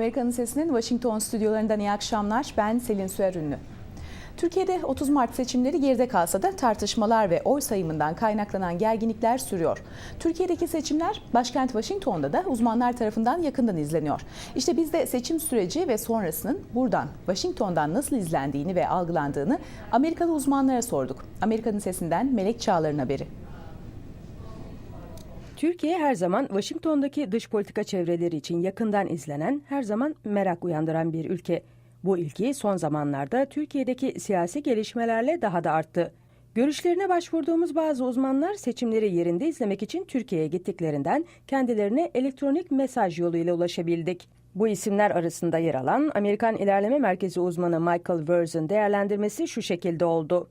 Amerika'nın Sesi'nin Washington stüdyolarından iyi akşamlar. Ben Selin Süer Ünlü. Türkiye'de 30 Mart seçimleri geride kalsa da tartışmalar ve oy sayımından kaynaklanan gerginlikler sürüyor. Türkiye'deki seçimler başkent Washington'da da uzmanlar tarafından yakından izleniyor. İşte biz de seçim süreci ve sonrasının buradan, Washington'dan nasıl izlendiğini ve algılandığını Amerikalı uzmanlara sorduk. Amerika'nın Sesi'nden Melek Çağlar'ın haberi. Türkiye her zaman Washington'daki dış politika çevreleri için yakından izlenen, her zaman merak uyandıran bir ülke. Bu ilgi son zamanlarda Türkiye'deki siyasi gelişmelerle daha da arttı. Görüşlerine başvurduğumuz bazı uzmanlar seçimleri yerinde izlemek için Türkiye'ye gittiklerinden kendilerine elektronik mesaj yoluyla ulaşabildik. Bu isimler arasında yer alan Amerikan İlerleme Merkezi uzmanı Michael Verz'ın değerlendirmesi şu şekilde oldu.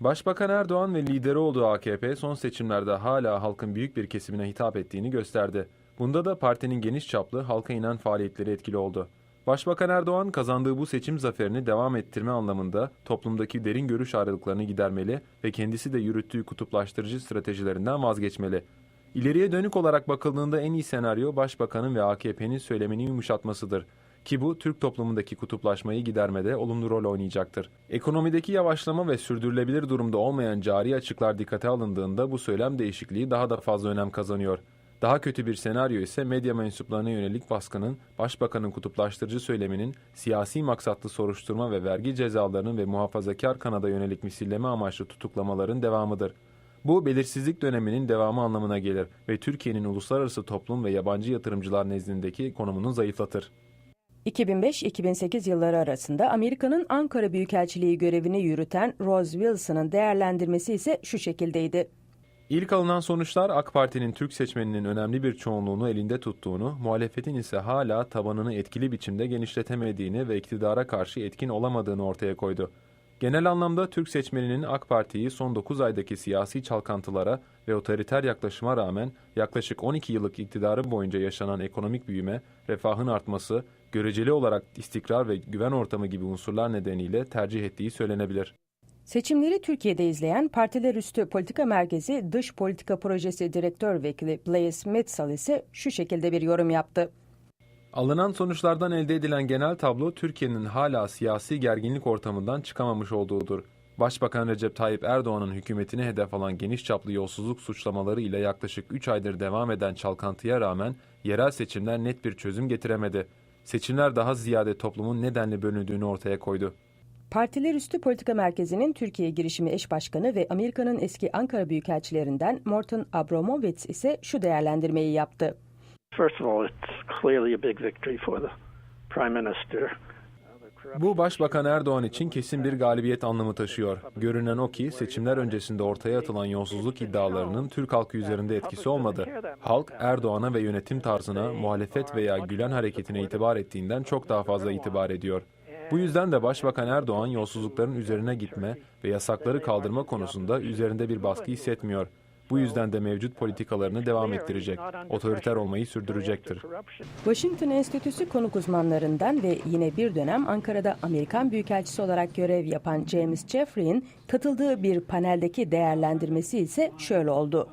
Başbakan Erdoğan ve lideri olduğu AKP son seçimlerde hala halkın büyük bir kesimine hitap ettiğini gösterdi. Bunda da partinin geniş çaplı halka inen faaliyetleri etkili oldu. Başbakan Erdoğan kazandığı bu seçim zaferini devam ettirme anlamında toplumdaki derin görüş ayrılıklarını gidermeli ve kendisi de yürüttüğü kutuplaştırıcı stratejilerinden vazgeçmeli. İleriye dönük olarak bakıldığında en iyi senaryo Başbakanın ve AKP'nin söylemini yumuşatmasıdır. Ki bu Türk toplumundaki kutuplaşmayı gidermede olumlu rol oynayacaktır. Ekonomideki yavaşlama ve sürdürülebilir durumda olmayan cari açıklar dikkate alındığında bu söylem değişikliği daha da fazla önem kazanıyor. Daha kötü bir senaryo ise medya mensuplarına yönelik baskının, başbakanın kutuplaştırıcı söyleminin, siyasi maksatlı soruşturma ve vergi cezalarının ve muhafazakar kanada yönelik misilleme amaçlı tutuklamaların devamıdır. Bu belirsizlik döneminin devamı anlamına gelir ve Türkiye'nin uluslararası toplum ve yabancı yatırımcılar nezdindeki konumunu zayıflatır. 2005-2008 yılları arasında Amerika'nın Ankara Büyükelçiliği görevini yürüten Rose Wilson'ın değerlendirmesi ise şu şekildeydi. İlk alınan sonuçlar AK Parti'nin Türk seçmeninin önemli bir çoğunluğunu elinde tuttuğunu, muhalefetin ise hala tabanını etkili biçimde genişletemediğini ve iktidara karşı etkin olamadığını ortaya koydu. Genel anlamda Türk seçmeninin AK Parti'yi son 9 aydaki siyasi çalkantılara ve otoriter yaklaşıma rağmen yaklaşık 12 yıllık iktidarı boyunca yaşanan ekonomik büyüme, refahın artması, göreceli olarak istikrar ve güven ortamı gibi unsurlar nedeniyle tercih ettiği söylenebilir. Seçimleri Türkiye'de izleyen Partiler Üstü Politika Merkezi Dış Politika Projesi Direktör Vekili Blaise Metzal ise şu şekilde bir yorum yaptı. Alınan sonuçlardan elde edilen genel tablo Türkiye'nin hala siyasi gerginlik ortamından çıkamamış olduğudur. Başbakan Recep Tayyip Erdoğan'ın hükümetine hedef alan geniş çaplı yolsuzluk suçlamaları ile yaklaşık 3 aydır devam eden çalkantıya rağmen yerel seçimler net bir çözüm getiremedi. Seçimler daha ziyade toplumun nedenle bölündüğünü ortaya koydu. Partiler Üstü Politika Merkezi'nin Türkiye girişimi eş başkanı ve Amerika'nın eski Ankara Büyükelçilerinden Morton Abramovitz ise şu değerlendirmeyi yaptı. First of all, it's clearly a big victory for the Prime Minister. Bu Başbakan Erdoğan için kesin bir galibiyet anlamı taşıyor. Görünen o ki seçimler öncesinde ortaya atılan yolsuzluk iddialarının Türk halkı üzerinde etkisi olmadı. Halk Erdoğan'a ve yönetim tarzına, muhalefet veya Gülen hareketine itibar ettiğinden çok daha fazla itibar ediyor. Bu yüzden de Başbakan Erdoğan yolsuzlukların üzerine gitme ve yasakları kaldırma konusunda üzerinde bir baskı hissetmiyor. Bu yüzden de mevcut politikalarını devam ettirecek, otoriter olmayı sürdürecektir. Washington Enstitüsü konuk uzmanlarından ve yine bir dönem Ankara'da Amerikan Büyükelçisi olarak görev yapan James Jeffrey'in katıldığı bir paneldeki değerlendirmesi ise şöyle oldu.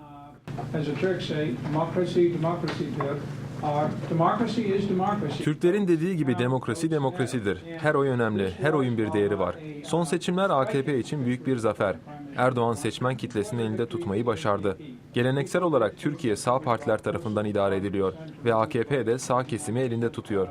Türklerin dediği gibi demokrasi demokrasidir. Her oy önemli, her oyun bir değeri var. Son seçimler AKP için büyük bir zafer. Erdoğan seçmen kitlesini elinde tutmayı başardı. Geleneksel olarak Türkiye sağ partiler tarafından idare ediliyor ve AKP de sağ kesimi elinde tutuyor.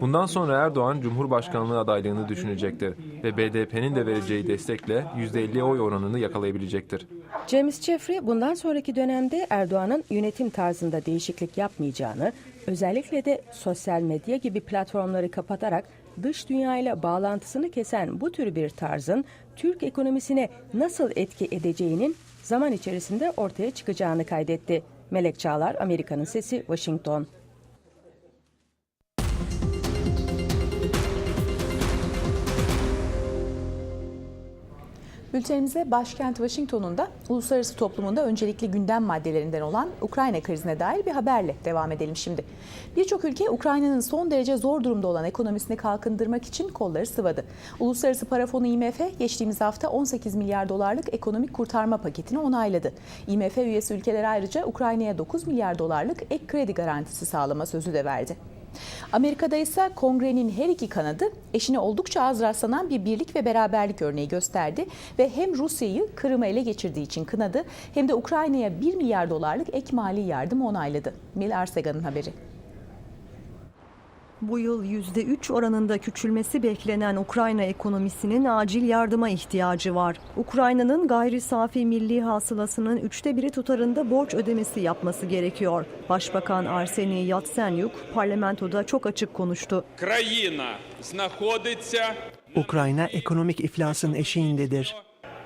Bundan sonra Erdoğan Cumhurbaşkanlığı adaylığını düşünecektir ve BDP'nin de vereceği destekle %50 oy oranını yakalayabilecektir. James Jeffrey bundan sonraki dönemde Erdoğan'ın yönetim tarzında değişiklik yapmayacağını, özellikle de sosyal medya gibi platformları kapatarak dış dünyayla bağlantısını kesen bu tür bir tarzın Türk ekonomisine nasıl etki edeceğinin zaman içerisinde ortaya çıkacağını kaydetti. Melek Çağlar, Amerika'nın Sesi, Washington. Bültenimize başkent Washington'un da uluslararası toplumunda öncelikli gündem maddelerinden olan Ukrayna krizine dair bir haberle devam edelim şimdi. Birçok ülke Ukrayna'nın son derece zor durumda olan ekonomisini kalkındırmak için kolları sıvadı. Uluslararası Para Fonu IMF geçtiğimiz hafta 18 milyar dolarlık ekonomik kurtarma paketini onayladı. IMF üyesi ülkeler ayrıca Ukrayna'ya 9 milyar dolarlık ek kredi garantisi sağlama sözü de verdi. Amerika'da ise kongrenin her iki kanadı eşine oldukça az rastlanan bir birlik ve beraberlik örneği gösterdi ve hem Rusya'yı Kırım'ı ele geçirdiği için kınadı hem de Ukrayna'ya 1 milyar dolarlık ek mali yardım onayladı. Mil Arsega'nın haberi. Bu yıl %3 oranında küçülmesi beklenen Ukrayna ekonomisinin acil yardıma ihtiyacı var. Ukrayna'nın gayri safi milli hasılasının üçte biri tutarında borç ödemesi yapması gerekiyor. Başbakan Arseniy Yatsenyuk parlamentoda çok açık konuştu. Ukrayna ekonomik iflasın eşiğindedir.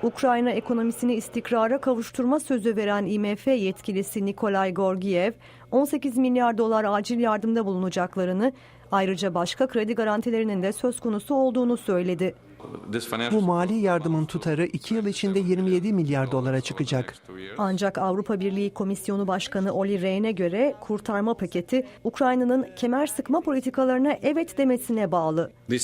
Ukrayna ekonomisini istikrara kavuşturma sözü veren IMF yetkilisi Nikolay Gorgiev, 18 milyar dolar acil yardımda bulunacaklarını ayrıca başka kredi garantilerinin de söz konusu olduğunu söyledi. Bu mali yardımın tutarı 2 yıl içinde 27 milyar dolara çıkacak. Ancak Avrupa Birliği Komisyonu Başkanı Olli Rehn'e göre kurtarma paketi Ukrayna'nın kemer sıkma politikalarına evet demesine bağlı. Uh,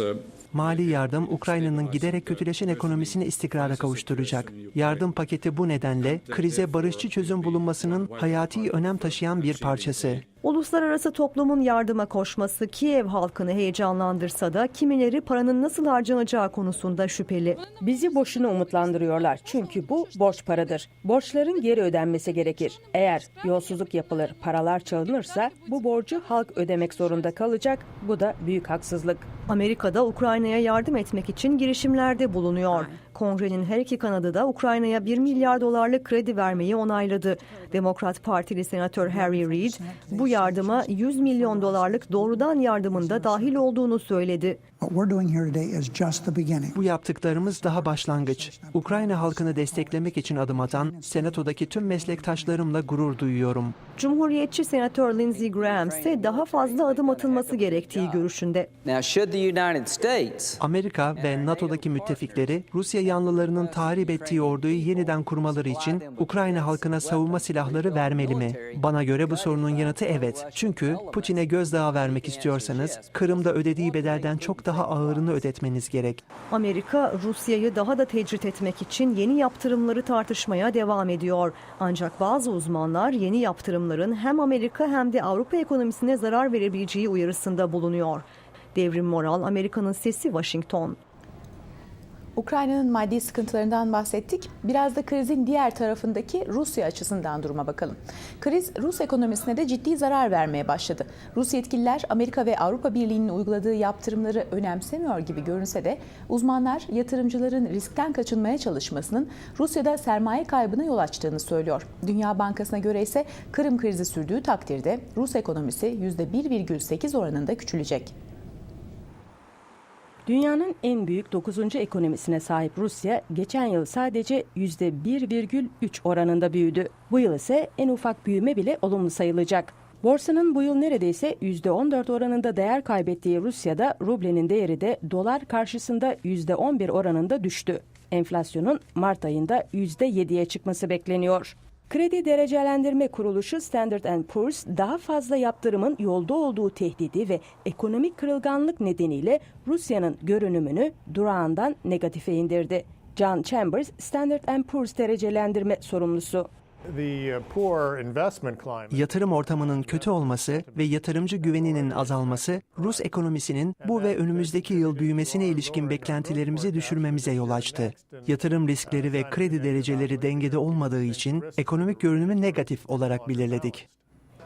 uh, Mali yardım Ukrayna'nın giderek kötüleşen ekonomisini istikrara kavuşturacak. Yardım paketi bu nedenle krize barışçı çözüm bulunmasının hayati önem taşıyan bir parçası. Uluslararası toplumun yardıma koşması Kiev halkını heyecanlandırsa da kimileri paranın nasıl harcanacağı konusunda şüpheli. Bizi boşuna umutlandırıyorlar çünkü bu borç paradır. Borçların geri ödenmesi gerekir. Eğer yolsuzluk yapılır, paralar çalınırsa bu borcu halk ödemek zorunda kalacak. Bu da büyük haksızlık. Amerika'da Ukrayna'ya yardım etmek için girişimlerde bulunuyor. Kongrenin her iki kanadı da Ukrayna'ya 1 milyar dolarlık kredi vermeyi onayladı. Demokrat Partili Senatör Harry Reid bu yardıma 100 milyon dolarlık doğrudan yardımında dahil olduğunu söyledi. Bu yaptıklarımız daha başlangıç. Ukrayna halkını desteklemek için adım atan Senato'daki tüm meslektaşlarımla gurur duyuyorum. Cumhuriyetçi Senatör Lindsey Graham ise daha fazla adım atılması gerektiği görüşünde. Now, Amerika ve NATO'daki müttefikleri Rusya yanlılarının tahrip ettiği orduyu yeniden kurmaları için Ukrayna halkına savunma silahları vermeli mi? Bana göre bu sorunun yanıtı evet. Çünkü Putin'e gözdağı vermek istiyorsanız Kırım'da ödediği bedelden çok daha ağırını ödetmeniz gerek. Amerika Rusya'yı daha da tecrit etmek için yeni yaptırımları tartışmaya devam ediyor. Ancak bazı uzmanlar yeni yaptırımların hem Amerika hem de Avrupa ekonomisine zarar verebileceği uyarısında bulunuyor. Devrim Moral, Amerika'nın sesi Washington. Ukrayna'nın maddi sıkıntılarından bahsettik. Biraz da krizin diğer tarafındaki Rusya açısından duruma bakalım. Kriz Rus ekonomisine de ciddi zarar vermeye başladı. Rus yetkililer Amerika ve Avrupa Birliği'nin uyguladığı yaptırımları önemsemiyor gibi görünse de uzmanlar yatırımcıların riskten kaçınmaya çalışmasının Rusya'da sermaye kaybına yol açtığını söylüyor. Dünya Bankası'na göre ise Kırım krizi sürdüğü takdirde Rus ekonomisi %1,8 oranında küçülecek. Dünyanın en büyük 9. ekonomisine sahip Rusya geçen yıl sadece %1,3 oranında büyüdü. Bu yıl ise en ufak büyüme bile olumlu sayılacak. Borsanın bu yıl neredeyse %14 oranında değer kaybettiği Rusya'da rublenin değeri de dolar karşısında %11 oranında düştü. Enflasyonun Mart ayında %7'ye çıkması bekleniyor. Kredi Derecelendirme Kuruluşu Standard Poor's daha fazla yaptırımın yolda olduğu tehdidi ve ekonomik kırılganlık nedeniyle Rusya'nın görünümünü durağından negatife indirdi. John Chambers, Standard Poor's derecelendirme sorumlusu. Yatırım ortamının kötü olması ve yatırımcı güveninin azalması Rus ekonomisinin bu ve önümüzdeki yıl büyümesine ilişkin beklentilerimizi düşürmemize yol açtı. Yatırım riskleri ve kredi dereceleri dengede olmadığı için ekonomik görünümü negatif olarak belirledik.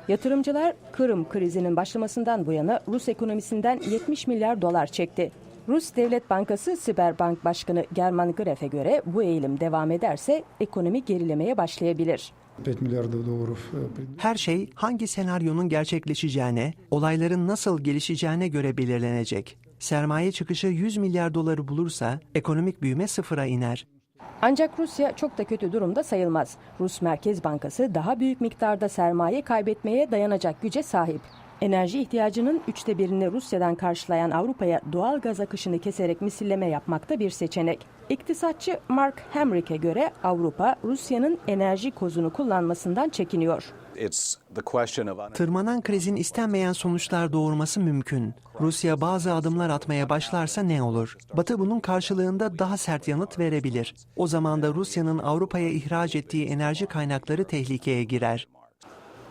Yatırımcılar Kırım krizinin başlamasından bu yana Rus ekonomisinden 70 milyar dolar çekti. Rus Devlet Bankası Siberbank Başkanı German Gref'e göre bu eğilim devam ederse ekonomi gerilemeye başlayabilir. Her şey hangi senaryonun gerçekleşeceğine, olayların nasıl gelişeceğine göre belirlenecek. Sermaye çıkışı 100 milyar doları bulursa ekonomik büyüme sıfıra iner. Ancak Rusya çok da kötü durumda sayılmaz. Rus Merkez Bankası daha büyük miktarda sermaye kaybetmeye dayanacak güce sahip. Enerji ihtiyacının üçte birini Rusya'dan karşılayan Avrupa'ya doğal gaz akışını keserek misilleme yapmak da bir seçenek. İktisatçı Mark Hamrick'e göre Avrupa Rusya'nın enerji kozunu kullanmasından çekiniyor. Tırmanan krizin istenmeyen sonuçlar doğurması mümkün. Rusya bazı adımlar atmaya başlarsa ne olur? Batı bunun karşılığında daha sert yanıt verebilir. O zaman da Rusya'nın Avrupa'ya ihraç ettiği enerji kaynakları tehlikeye girer.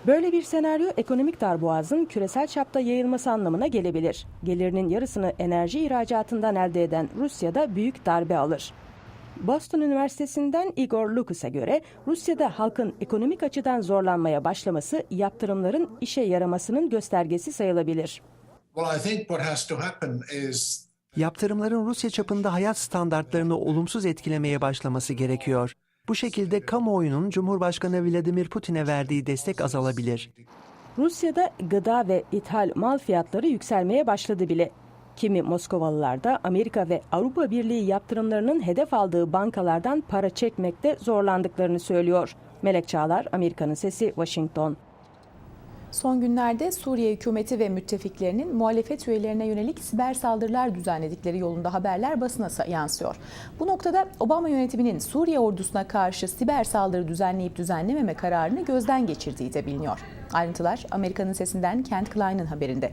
Böyle bir senaryo ekonomik darboğazın küresel çapta yayılması anlamına gelebilir. Gelirinin yarısını enerji ihracatından elde eden Rusya'da büyük darbe alır. Boston Üniversitesi'nden Igor Lukas'a göre Rusya'da halkın ekonomik açıdan zorlanmaya başlaması yaptırımların işe yaramasının göstergesi sayılabilir. Well, I think what has to happen is Yaptırımların Rusya çapında hayat standartlarını olumsuz etkilemeye başlaması gerekiyor. Bu şekilde kamuoyunun Cumhurbaşkanı Vladimir Putin'e verdiği destek azalabilir. Rusya'da gıda ve ithal mal fiyatları yükselmeye başladı bile. Kimi Moskovalılar da Amerika ve Avrupa Birliği yaptırımlarının hedef aldığı bankalardan para çekmekte zorlandıklarını söylüyor. Melek Çağlar, Amerika'nın Sesi, Washington. Son günlerde Suriye hükümeti ve müttefiklerinin muhalefet üyelerine yönelik siber saldırılar düzenledikleri yolunda haberler basına yansıyor. Bu noktada Obama yönetiminin Suriye ordusuna karşı siber saldırı düzenleyip düzenlememe kararını gözden geçirdiği de biliniyor. Ayrıntılar Amerika'nın sesinden Kent Klein'ın haberinde.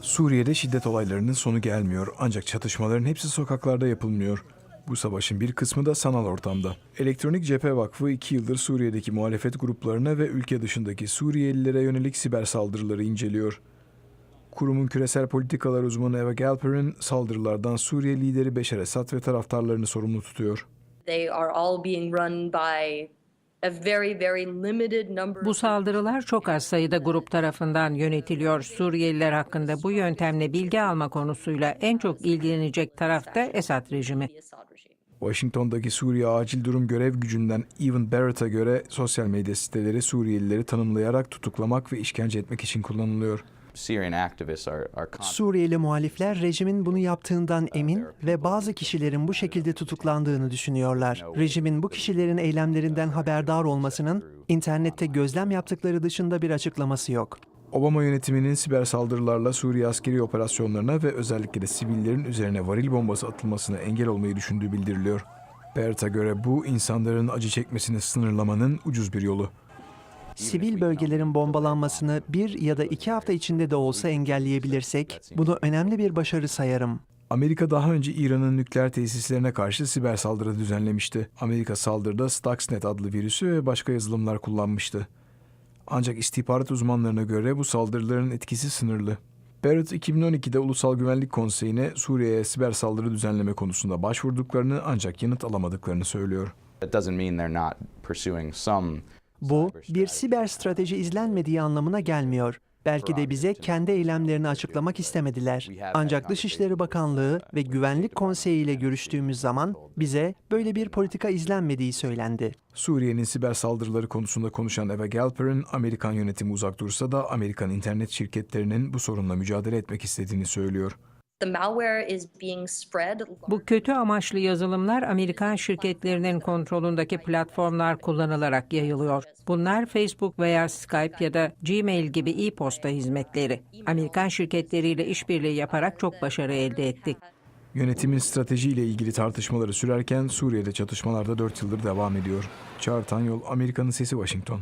Suriye'de şiddet olaylarının sonu gelmiyor ancak çatışmaların hepsi sokaklarda yapılmıyor. Bu savaşın bir kısmı da sanal ortamda. Elektronik Cephe Vakfı iki yıldır Suriye'deki muhalefet gruplarına ve ülke dışındaki Suriyelilere yönelik siber saldırıları inceliyor. Kurumun küresel politikalar uzmanı Eva Galper'in saldırılardan Suriye lideri Beşar Esad ve taraftarlarını sorumlu tutuyor. They are all being run by a very very limited number Bu saldırılar çok az sayıda grup tarafından yönetiliyor. Suriyeliler hakkında bu yöntemle bilgi alma konusuyla en çok ilgilenecek taraf da Esad rejimi. Washington'daki Suriye Acil Durum Görev Gücü'nden Evan Barrett'a göre sosyal medya siteleri Suriyelileri tanımlayarak tutuklamak ve işkence etmek için kullanılıyor. Suriyeli muhalifler rejimin bunu yaptığından emin ve bazı kişilerin bu şekilde tutuklandığını düşünüyorlar. Rejimin bu kişilerin eylemlerinden haberdar olmasının internette gözlem yaptıkları dışında bir açıklaması yok. Obama yönetiminin siber saldırılarla Suriye askeri operasyonlarına ve özellikle de sivillerin üzerine varil bombası atılmasına engel olmayı düşündüğü bildiriliyor. Barrett'a göre bu insanların acı çekmesini sınırlamanın ucuz bir yolu. Sivil bölgelerin bombalanmasını bir ya da iki hafta içinde de olsa engelleyebilirsek bunu önemli bir başarı sayarım. Amerika daha önce İran'ın nükleer tesislerine karşı siber saldırı düzenlemişti. Amerika saldırıda Stuxnet adlı virüsü ve başka yazılımlar kullanmıştı. Ancak istihbarat uzmanlarına göre bu saldırıların etkisi sınırlı. Barrett 2012'de Ulusal Güvenlik Konseyi'ne Suriye'ye siber saldırı düzenleme konusunda başvurduklarını ancak yanıt alamadıklarını söylüyor. Bu bir siber strateji izlenmediği anlamına gelmiyor. Belki de bize kendi eylemlerini açıklamak istemediler. Ancak Dışişleri Bakanlığı ve Güvenlik Konseyi ile görüştüğümüz zaman bize böyle bir politika izlenmediği söylendi. Suriye'nin siber saldırıları konusunda konuşan Eva Galper'in Amerikan yönetimi uzak dursa da Amerikan internet şirketlerinin bu sorunla mücadele etmek istediğini söylüyor. The malware is being spread. Bu kötü amaçlı yazılımlar Amerikan şirketlerinin kontrolündeki platformlar kullanılarak yayılıyor. Bunlar Facebook veya Skype ya da Gmail gibi e-posta hizmetleri. Amerikan şirketleriyle işbirliği yaparak çok başarı elde ettik. Yönetimin stratejiyle ilgili tartışmaları sürerken Suriye'de çatışmalar da 4 yıldır devam ediyor. Çağrı Tanyol, Amerika'nın Sesi Washington.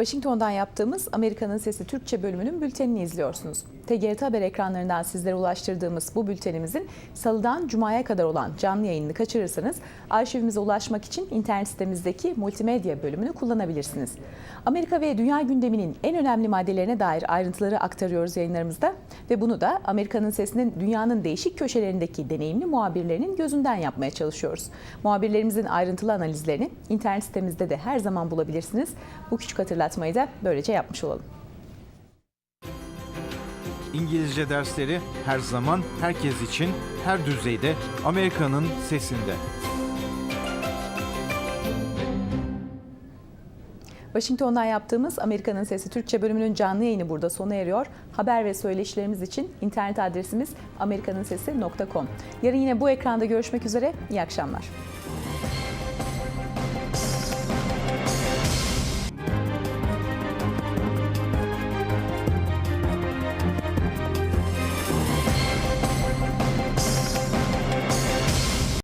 Washington'dan yaptığımız Amerika'nın Sesi Türkçe bölümünün bültenini izliyorsunuz. TGRT Haber ekranlarından sizlere ulaştırdığımız bu bültenimizin salıdan cumaya kadar olan canlı yayınını kaçırırsanız arşivimize ulaşmak için internet sitemizdeki multimedya bölümünü kullanabilirsiniz. Amerika ve dünya gündeminin en önemli maddelerine dair ayrıntıları aktarıyoruz yayınlarımızda ve bunu da Amerika'nın Sesi'nin dünyanın değişik köşelerindeki deneyimli muhabirlerinin gözünden yapmaya çalışıyoruz. Muhabirlerimizin ayrıntılı analizlerini internet sitemizde de her zaman bulabilirsiniz. Bu küçük hatırlatmayı da böylece yapmış olalım. İngilizce dersleri her zaman herkes için her düzeyde Amerika'nın sesinde. Washington'dan yaptığımız Amerika'nın Sesi Türkçe bölümünün canlı yayını burada sona eriyor. Haber ve söyleşilerimiz için internet adresimiz amerikanunsesi.com. Yarın yine bu ekranda görüşmek üzere. İyi akşamlar.